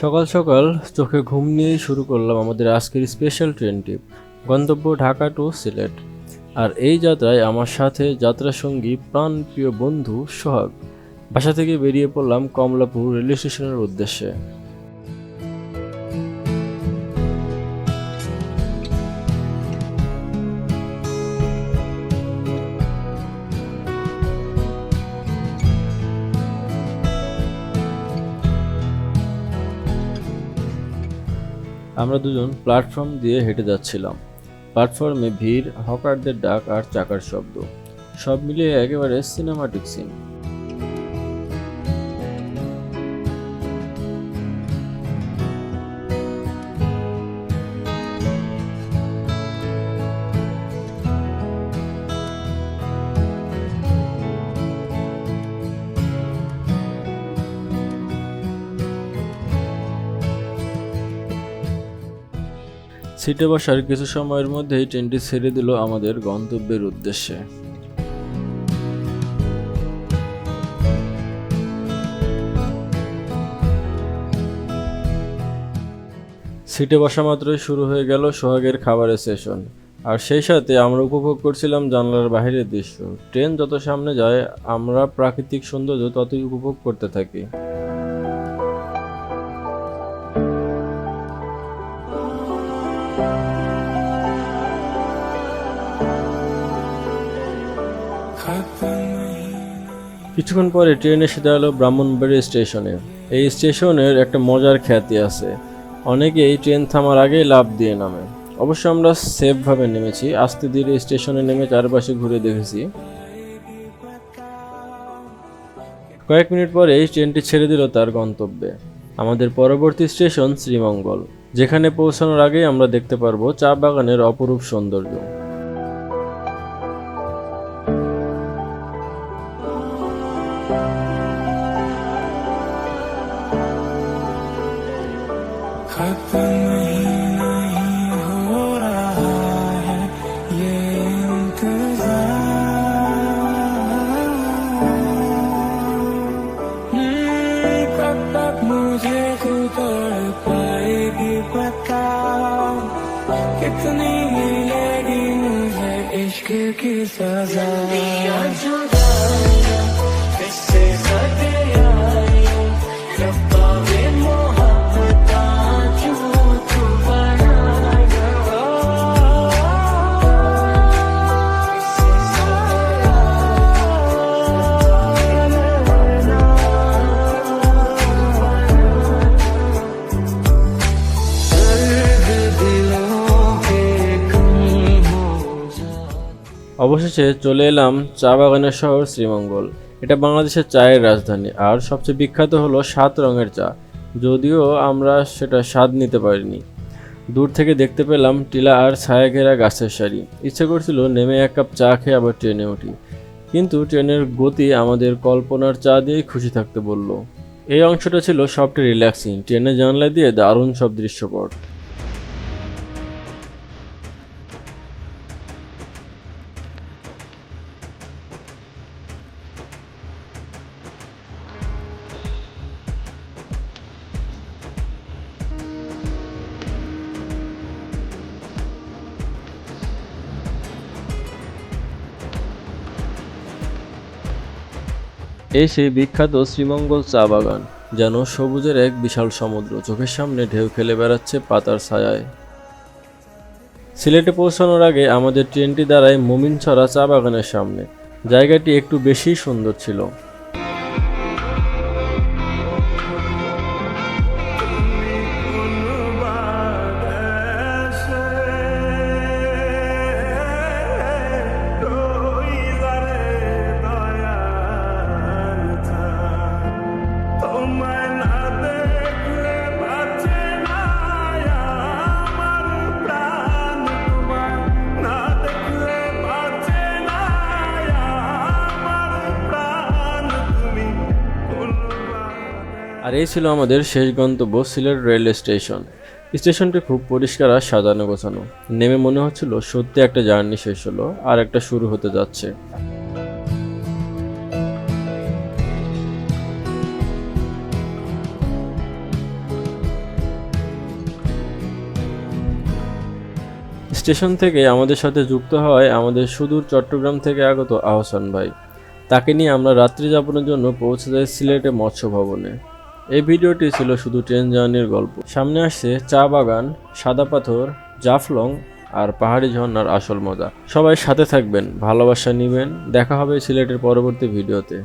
সকাল সকাল চোখে ঘুম নিয়েই শুরু করলাম আমাদের আজকের স্পেশাল ট্রেন ট্রিপ গন্তব্য ঢাকা টু সিলেট। আর এই যাত্রায় আমার সাথে যাত্রা সঙ্গী প্রাণ প্রিয় বন্ধু সোহাগ। বাসা থেকে বেরিয়ে পড়লাম কমলাপুর রেল স্টেশনের উদ্দেশ্যে। আমরা দুজন প্ল্যাটফর্ম দিয়ে হেঁটে যাচ্ছিলাম। প্ল্যাটফর্মে ভিড় হকারদের ডাক আর চাকার শব্দ। সব মিলিয়ে একেবারে সিনেমাটিক সিন সিটে বসার কিছু সময়ের মধ্যেই ট্রেনটি ছেড়ে দিল আমাদের গন্তব্যের উদ্দেশ্যে। সিটে বসা মাত্রই শুরু হয়ে গেল সোহাগের খাবারের সেশন। আর সেই সাথে আমরা উপভোগ করছিলাম জানলার বাইরের দৃশ্য। ট্রেন যত সামনে যায়, আমরা প্রাকৃতিক সৌন্দর্য ততই উপভোগ করতে থাকি। কিছুক্ষণ পরে ট্রেন এসে দাঁড়াল ব্রাহ্মণবাড়ি স্টেশনে। এই স্টেশনের একটা মজার খ্যাতি আছে। অনেকেই ট্রেন থামার আগেই লাভ দিয়ে নামে। অবশ্য আমরা সেফভাবে নেমেছি। আস্তে ধীরে স্টেশনে নেমে চারপাশে ঘুরে দেখেছি। কয়েক মিনিট পরে ট্রেনটি ছেড়ে দিল তার গন্তব্যে। আমাদের পরবর্তী স্টেশন শ্রীমঙ্গল, যেখানে পৌঁছানোর আগেই আমরা দেখতে পারব চা বাগানের অপরূপ সৌন্দর্য। कितनी मिलेगी मुझे इश्क की सजा? অবশেষে চলে এলাম চা বাগানের শহর শ্রীমঙ্গল। এটা বাংলাদেশের চায়ের রাজধানী, আর সবচেয়ে বিখ্যাত হলো সাত রঙের চা। যদিও আমরা সেটা স্বাদ নিতে পারিনি। দূর থেকে দেখতে পেলাম টিলা আর ছায়া ঘেরা গাছের সারি। ইচ্ছে করছিল নেমে এক কাপ চা খেয়ে আবার ট্রেনে উঠি। কিন্তু ট্রেনের গতি আমাদের কল্পনার চা দিয়েই খুশি থাকতে বলল। এই অংশটা ছিল সবটা রিল্যাক্সিং, ট্রেনের জানলা দিয়ে দারুণ সব দৃশ্যপট। এই সেই বিখ্যাত শ্রীমঙ্গল চা বাগান, যেন সবুজের এক বিশাল সমুদ্র চোখের সামনে ঢেউ খেলে বেড়াচ্ছে পাতার ছায়ায়। সিলেটে পৌঁছানোর আগে আমাদের ট্রেনটি দাঁড়ায় মোমিনছড়া চা বাগানের সামনে। জায়গাটি একটু বেশি সুন্দর ছিল। আর এই ছিল আমাদের শেষ গন্তব্য সিলেট রেল স্টেশন। স্টেশনটি খুব পরিষ্কার আর সাজানো গোছানো। নেমে মনে হচ্ছিল সত্যি একটা জার্নি শেষ হলো আর একটা শুরু হতে যাচ্ছে। স্টেশন থেকে আমাদের সাথে যুক্ত হয় আমাদের সুদূর চট্টগ্রাম থেকে আগত আহসান ভাই। তাকে নিয়ে আমরা রাত্রি যাপনের জন্য পৌঁছে যাই সিলেটে মৎস্য ভবনে। এই ভিডিওটি ছিল শুধু ট্রেন জার্নির গল্প। সামনে আসছে চা বাগান, সাদা পাথর, জাফলং আর পাহাড়ি ঝর্ণার আসল মজা। সবাই সাথে থাকবেন, ভালোবাসা নেবেন। দেখা হবে সিলেটের পরবর্তী ভিডিওতে।